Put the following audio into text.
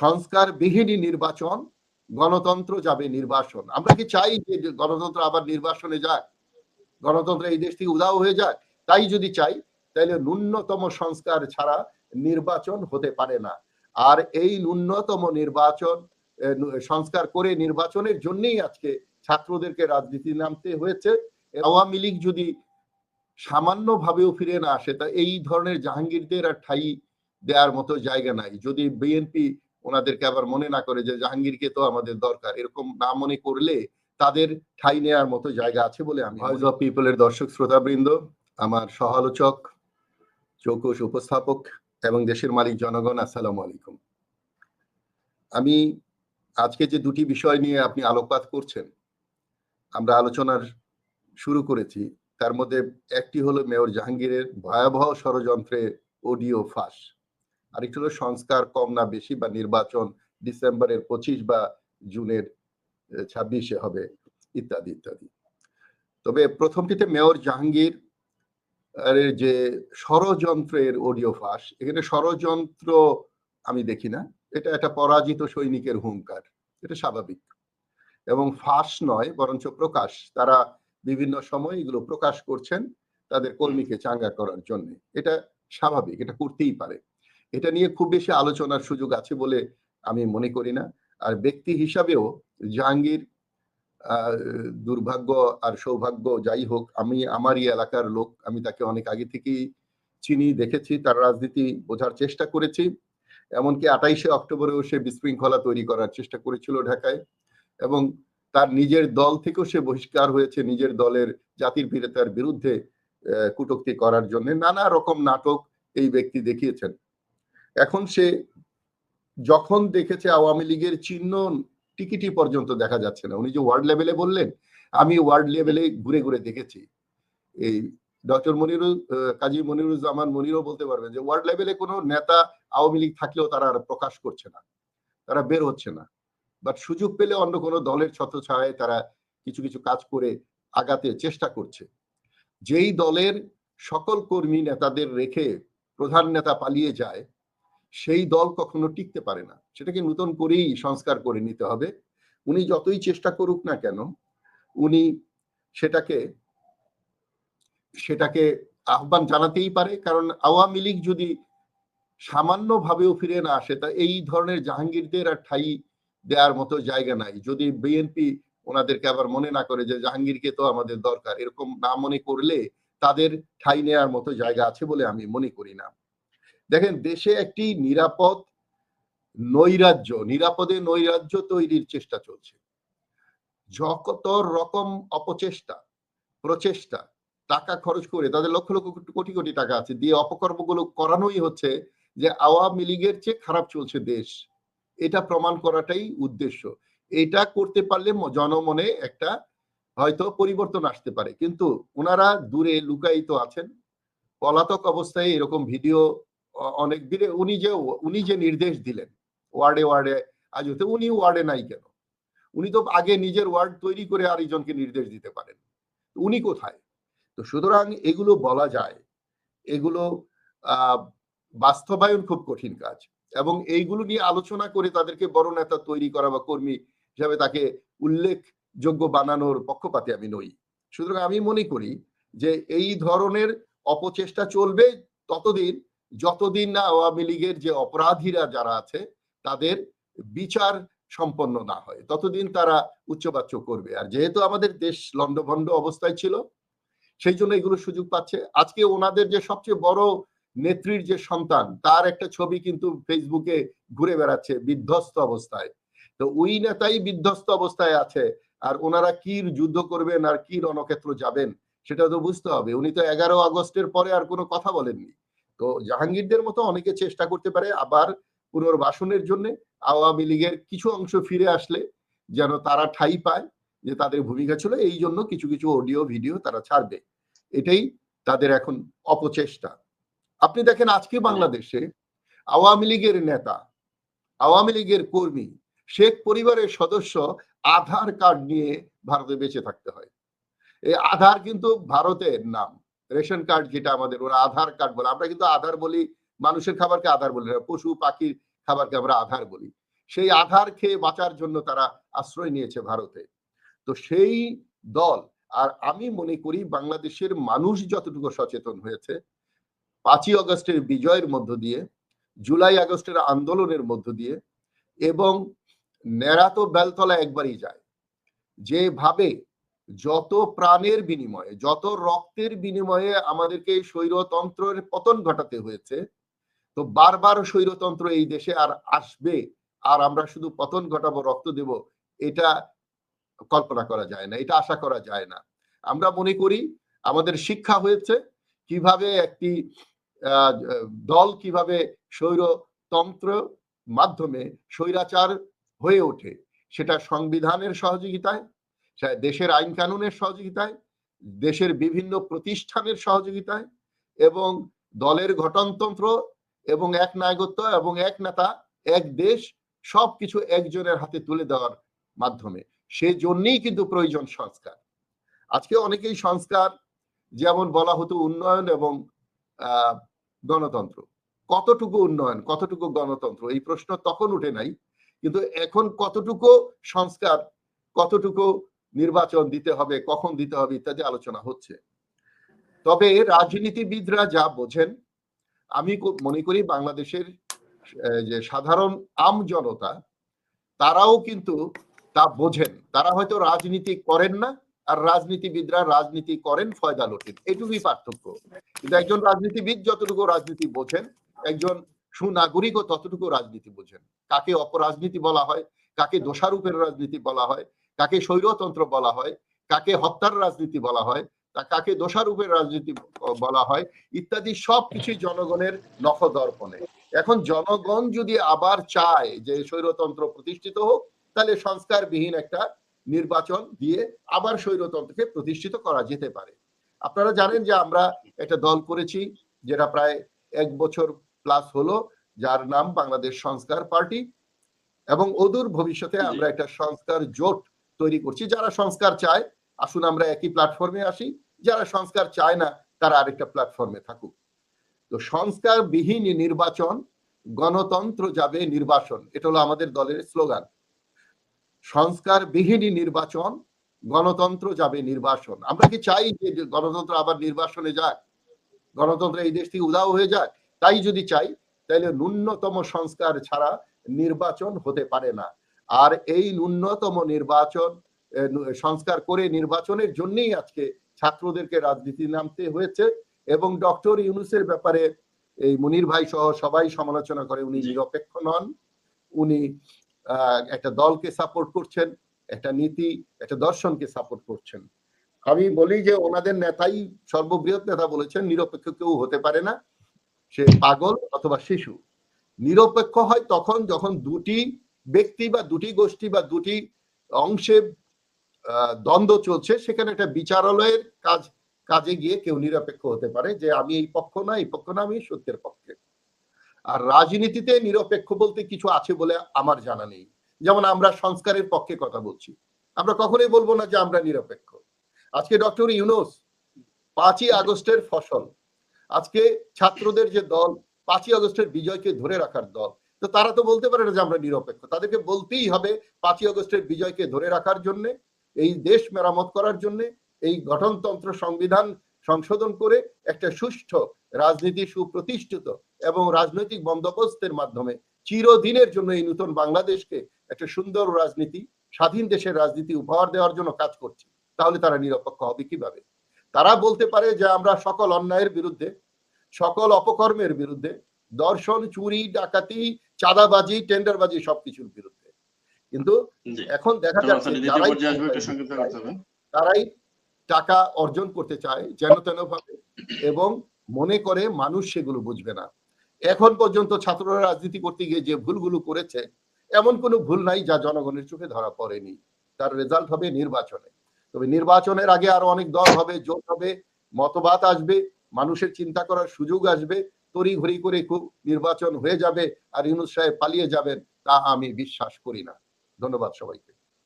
সংস্কার বিহীনই নির্বাচন, গণতন্ত্র যাবে নির্বাসন। আমরা কি চাই যে গণতন্ত্র আবার নির্বাসনে যাক? গণতন্ত্র এই দেশ থেকে উদাও হয়ে যায় তাই যদি চাই তাহলে ন্যূনতম সংস্কার ছাড়া নির্বাচন হতে পারে না। আর এই ন্যূনতম নির্বাচন সংস্কার করে নির্বাচনের জন্যই আজকে ছাত্রদেরকে রাজনীতি নামতে হয়েছে। আওয়ামী লীগ যদি সামান্য ভাবেও ফিরে না আসে, তা এই ধরনের জাহাঙ্গীরদের আর ঠাই দেওয়ার মতো জায়গা নাই। যদি বিএনপি ওনাদেরকে আবার মনে না করে যে জাহাঙ্গীরকে তো আমাদের দরকার। এরকম না মনে করলে তাদের ঠাই নেওয়ার মতো জায়গা আছে বলে আমি ভয়েস অফ পিপলের দর্শক শ্রোতাবৃন্দ আমার সহালোচক চৌকস উপস্থাপক এবং দেশের মালিক জনগণ আসসালামু আলাইকুম। আমি আজকে যে দুটি বিষয় নিয়ে আপনি আলোকপাত করছেন আমরা আলোচনার শুরু করেছি। তার মধ্যে একটি হলো মেয়র জাহাঙ্গীরের ভয়াবহ ষড়যন্ত্রে অডিও ফাঁস। আরেকটি হলো সংস্কার কম না বেশি বা নির্বাচন ডিসেম্বরের পঁচিশ বা জুনের ছাব্বিশে হবে, ইত্যাদি ইত্যাদি। তবে প্রথমটিতে মেয়র জাহাঙ্গীর যে ষড়যন্ত্রের অডিও ফাঁস, এখানে ষড়যন্ত্র আমি দেখি না। এটা একটা পরাজিত সৈনিকের হুঙ্কার, এটা স্বাভাবিক। এবং ফাঁস নয়, বরঞ্চ প্রকাশ। তারা বিভিন্ন সময় এগুলো প্রকাশ করছেন তাদের কর্মীকে চাঙ্গা করার জন্য। এটা স্বাভাবিক, এটা করতেই পারে। এটা নিয়ে খুব বেশি আলোচনার সুযোগ আছে বলে আমি মনে করি না। আর ব্যক্তি হিসাবেও জাহাঙ্গীর দুর্ভাগ্য আর সৌভাগ্য যাই হোক, আমি আমারই এলাকার লোক, আমি তাকে অনেক আগে থেকেই চিনি, দেখেছি, তার রাজনীতি বোঝার চেষ্টা করেছি। এমনকি আঠাইশে অক্টোবরেও সে বিশৃঙ্খলা তৈরি করার চেষ্টা করেছিল ঢাকায়। এবং তার নিজের দল থেকেও সে বহিষ্কার হয়েছে নিজের দলের জাতির পিতার বিরুদ্ধে কুটক্তি করার জন্য। নানা রকম নাটক এই ব্যক্তি দেখিয়েছেন। এখন সে যখন দেখেছে আওয়ামী লীগের চিহ্ন টিকিটি পর্যন্ত দেখা যাচ্ছে না, উনি যে ওয়ার্ড লেভেলে বললেন, আমি ওয়ার্ড লেভেলে ঘুরে ঘুরে দেখেছি। এই ডক্টর মনিরুল কাজী মনিরুজ্জামান মনিরও বলতে পারবেন যে ওয়ার্ড লেভেলে কোনো নেতা আওয়ামী লীগ থাকলেও তারা আর প্রকাশ করছে না, তারা বের হচ্ছে না। বাট সুযোগ পেলে অন্য কোনো দলের ছত্রছায়ায় তারা কিছু কিছু কাজ করে আগাতে চেষ্টা করছে। যেই দলের সকল কর্মী নেতাদের রেখে প্রধান নেতা পালিয়ে যায় সেই দল কখনো টিকতে পারে না। সেটাকে নতুন করেই সংস্কার করে নিতে হবে। উনি যতই চেষ্টা করুক না কেন, উনি সেটাকে সেটাকে আহ্বান জানাতেই পারে। কারণ আওয়ামী লীগ যদি সামান্য ভাবেও ফিরে না আসে, তা এই ধরনের জাহাঙ্গীরদের আর ঠাই দেওয়ার মতো জায়গা নাই। যদি বিএনপি ওনাদেরকে আবার মনে না করে যে জাহাঙ্গীরকে তো আমাদের দরকার, এরকম না মনে করলে তাদের ঠাই নেওয়ার মতো জায়গা আছে বলে আমি মনে করি না। দেখেন, দেশে একটি নিরাপদ নৈরাজ্য, নিরাপদে নৈরাজ্য তৈরির চেষ্টা চলছে। যত রকম অপচেষ্টা, প্রচেষ্টা, টাকা খরচ করে, তাদের লক্ষ লক্ষ কোটি কোটি টাকা আছে, দিয়ে অপকর্মগুলো করানোই হচ্ছে যে আওয়ামী লীগের চেয়ে খারাপ চলছে দেশ। এটা প্রমাণ করাটাই উদ্দেশ্য। এটা করতে পারলে জনমনে একটা হয়তো পরিবর্তন আসতে পারে। কিন্তু ওনারা দূরে লুকায়িত আছেন। পলাতক অবস্থায় এরকম ভিডিও অনেক দিনে উনি যে উনি যে নির্দেশ দিলেন, ওয়ার্ডে ওয়ার্ডে আজ হতে উনি ওয়ার্ডে নাই কেন? উনি তো আগে নিজের ওয়ার্ড তৈরি করে আরেকজনকে নির্দেশ দিতে পারেন। উনি কোথায়? তো সুতরাং এগুলো বলা যায়, এগুলো বাস্তবায়ন খুব কঠিন কাজ এবং এইগুলো নিয়ে আলোচনা করে তাদেরকে বড় নেতা তৈরি করা বা কর্মী হিসাবে তাকে উল্লেখযোগ্য বানানোর পক্ষপাতে আমি নই। সুতরাং আমি মনে করি যে এই ধরনের অপচেষ্টা চলবে ততদিন যতদিন না আওয়ামী লীগের যে অপরাধীরা যারা আছে, তাদের বিচার সম্পন্ন না হয়, ততদিন তারা উচ্চবাচ্য করবে। আর যেহেতু আমাদের দেশ লন্ডভন্ড অবস্থায় ছিল, সেই জন্য এগুলো সুযোগ পাচ্ছে। আজকে ওনাদের যে সবচেয়ে বড় নেত্রীর যে সন্তান, তার একটা ছবি কিন্তু ফেসবুকে ঘুরে বেড়াচ্ছে, বিধ্বস্ত অবস্থায়। তো ওই নেতাই বিধ্বস্ত অবস্থায় আছে, আর ওনারা কি যুদ্ধ করবেন আর কি রণক্ষেত্র যাবেন, সেটা তো বুঝতে হবে। উনি তো এগারো আগস্টের পরে আর কোনো কথা বলেননি। তো জাহাঙ্গীরদের মতো অনেকে চেষ্টা করতে পারে আবার পুনর্বাসনের জন্য আওয়ামী লীগের কিছু অংশ ফিরে আসলে, যেন তারা ঠাই পায় যে তাদের ভূমিকা ছিল। এই জন্য কিছু কিছু অডিও, ভিডিও তারা ছাড়বে। এটাই তাদের এখন অপচেষ্টা। আপনি দেখেন আজকে বাংলাদেশে আওয়ামী লীগের নেতা, আওয়ামী লীগের কর্মী, শেখ পরিবারের সদস্য আধার কার্ড নিয়ে ভারতে বেঁচে থাকতে হয়। এই আধার কিন্তু ভারতের নাম। রেশন কার্ড যেটা আমাদের, ওরা আধার কার্ড বলে। আমরা কিন্তু আধার বলি, মানুষের খাবারকে আধার বলি না, পশু, পাখির খাবারকে আমরা আধার বলি। সেই আধার খেয়ে বাঁচার জন্য তারা আশ্রয় নিয়েছে ভারতে। তো সেই দল, আর আমি মনে করি বাংলাদেশের মানুষ যতটুকু সচেতন হয়েছে, পাঁচই অগস্টের বিজয়ের মধ্য দিয়ে, জুলাই আগস্টের আন্দোলনের মধ্য দিয়ে, এবং নেড়া তো বেলতলা একবারই যায়। যেভাবে যত প্রাণের বিনিময়ে, যত রক্তের বিনিময়ে আমাদেরকে স্বৈরতন্ত্রের পতন ঘটাতে হয়েছে, তো বারবার স্বৈরতন্ত্র এই দেশে আর আসবে, আর আমরা শুধু পতন ঘটাবো, রক্ত দেব, এটা কল্পনা করা যায় না, এটা আশা করা যায় না। আমরা মনে করি আমাদের শিক্ষা হয়েছে কীভাবে একটি দল কীভাবে স্বৈরতন্ত্র মাধ্যমে স্বৈরাচার হয়ে ওঠে, সেটা সংবিধানের সহযোগিতায় দেশের আইন কানুনের সহযোগিতায়, দেশের বিভিন্ন প্রতিষ্ঠানের সহযোগিতায় এবং দলের গঠনতন্ত্র এবং এক নায়কত্ব এবং এক নেতা, এক দেশ সবকিছু একজনের হাতে তুলে দেওয়ার মাধ্যমে। সেজন্যই কিন্তু প্রয়োজন সংস্কার। আজকে অনেকেই সংস্কার, যেমন বলা হতো উন্নয়ন এবং গণতন্ত্র। কতটুকু উন্নয়ন, কতটুকু গণতন্ত্র? এই প্রশ্ন তখন উঠে নাই। কিন্তু এখন কতটুকু সংস্কার, কতটুকু নির্বাচন দিতে হবে, কখন দিতে হবে ইত্যাদি আলোচনা হচ্ছে। তবে রাজনীতিবিদরা যা বোঝেন, আমি মনে করি বাংলাদেশের যে সাধারণ আম জনতা, তারাও কিন্তু তা বোঝেন। তারা হয়তো রাজনীতি করেন না, আর রাজনীতিবিদরা রাজনীতি করেন ফয়দা লোটেন এটুকুই পার্থক্য। কিন্তু একজন রাজনীতিবিদ যতটুকু রাজনীতি বোঝেন, একজন সুনাগরিকও ততটুকু রাজনীতি বোঝেন। কাকে অপরাজনীতি বলা হয়, কাকে দোষারূপের রাজনীতি বলা হয় কাকে স্বৈরতন্ত্র বলা হয় কাকে হত্যার রাজনীতি বলা হয় তা কাকে দোষারূপের রাজনীতি বলা হয় ইত্যাদি সবকিছুই জনগণের নখদর্পণে। এখন জনগণ যদি আবার চায় যে স্বৈরতন্ত্র প্রতিষ্ঠিত হোক তাহলে সংস্কারবিহীন একটা নির্বাচন দিয়ে আবার স্বৈরতন্ত্রকে প্রতিষ্ঠিত করা যেতে পারে। আপনারা জানেন যে আমরা একটা দল করেছি যেটা প্রায় এক বছর প্লাস হলো যার নাম বাংলাদেশ সংস্কার পার্টি এবং অদূর ভবিষ্যতে আমরা একটা সংস্কার জোট তৈরি করছি। যারা সংস্কার চায়, আসুন আমরা একই প্ল্যাটফর্মে আসি। যারা সংস্কার চায় না, তারা আরেকটা প্ল্যাটফর্মে থাকুক। তো সংস্কার বিহীন নির্বাচন, গণতন্ত্র যাবে নির্বাচন এটা হলো আমাদের দলের স্লোগান। সংস্কার বিহীন নির্বাচন, গণতন্ত্র যাবে নির্বাচন আমরা কি চাই যে গণতন্ত্র আবার নির্বাচনে যাক? গণতন্ত্র এই দেশ থেকে উদাও হয়ে যাক? তাই যদি চাই তাহলে ন্যূনতম সংস্কার ছাড়া নির্বাচন হতে পারে না। আর এই ন্যূনতম নির্বাচন সংস্কার করে নির্বাচনের জন্যই আজকে ছাত্রদেরকে রাজনীতি নামতে হয়েছে এবং ডক্টর ইউনুসের ব্যাপারে এই মুনির ভাই সহ সবাই সমালোচনা করে উনি নিরপেক্ষ নন। উনি একটা দলকে সাপোর্ট করছেন একটা নীতি একটা দর্শনকে সাপোর্ট করছেন। আমি বলি যে ওনাদের নেতাই সর্ববৃহৎ নেতা বলেছেন নিরপেক্ষ কেউ হতে পারে না। সে পাগল অথবা শিশু। নিরপেক্ষ হয় তখন যখন দুটি ব্যক্তি বা দুটি গোষ্ঠী বা দুটি অংশে দ্বন্দ্ব চলছে, সেখানে একটা বিচারালয়ের কাজ, কাজে গিয়ে কেউ নিরপেক্ষ হতে পারে যে আমি এই পক্ষ না, এই পক্ষ না, আমি সত্যের পক্ষে। আর রাজনীতিতে নিরপেক্ষ বলতে কিছু আছে বলে আমার জানা নেই। যেমন আমরা সংস্কারের পক্ষে কথা বলছি। আমরা কখনোই বলব না যে আমরা নিরপেক্ষ। আজকে ডক্টর ইউনুস পাঁচই আগস্টের ফসল। আজকে ছাত্রদের যে দল, পাঁচই আগস্টের বিজয়কে ধরে রাখার দল তো তারা তো বলতে পারে না যে আমরা নিরপেক্ষ। তাদেরকে বলতেই হবে পাঁচই আগস্টের বিজয়কে ধরে রাখার জন্য, এই দেশ মেরামত করার জন্য, এই গঠনতন্ত্র সংবিধান সংশোধন করে একটা সুষ্ঠু রাজনীতি সুপ্রতিষ্ঠিত এবং রাজনৈতিক বন্দোবস্তের মাধ্যমে চিরদিনের জন্য এই নতুন বাংলাদেশকে একটা সুন্দর রাজনীতি, স্বাধীন দেশের রাজনীতি উপহার দেওয়ার জন্য কাজ করছি। তাহলে তারা নিরপেক্ষ হবে কীভাবে? তারা বলতে পারে যে আমরা সকল অন্যায়ের বিরুদ্ধে, সকল অপকর্মের বিরুদ্ধে দর্শন চুরি ডাকাতি চাঁদাবাজি টেন্ডারবাজি সবকিছুর বিরুদ্ধে। কিন্তু এখন দেখা যাচ্ছে তারাই টাকা অর্জন করতে চায় যেন তেন ভাবে এবং মনে করে মানুষ সেগুলো বুঝবে না। এখন পর্যন্ত ছাত্ররা রাজনীতি করতে গিয়ে যে ভুলগুলো করেছে এমন কোনো ভুল নাই যা জনগণের চোখে ধরা পড়েনি। তার রেজাল্ট হবে নির্বাচনে। তবে নির্বাচনের আগে আরও অনেক দল হবে জোট হবে মতবাদ আসবে মানুষের চিন্তা করার সুযোগ আসবে তড়িঘড়ি করে নির্বাচন হয়ে যাবে আর ইউনুস সাহেব পালিয়ে যাবেন, তা আমি বিশ্বাস করি না। ধন্যবাদ সবাইকে।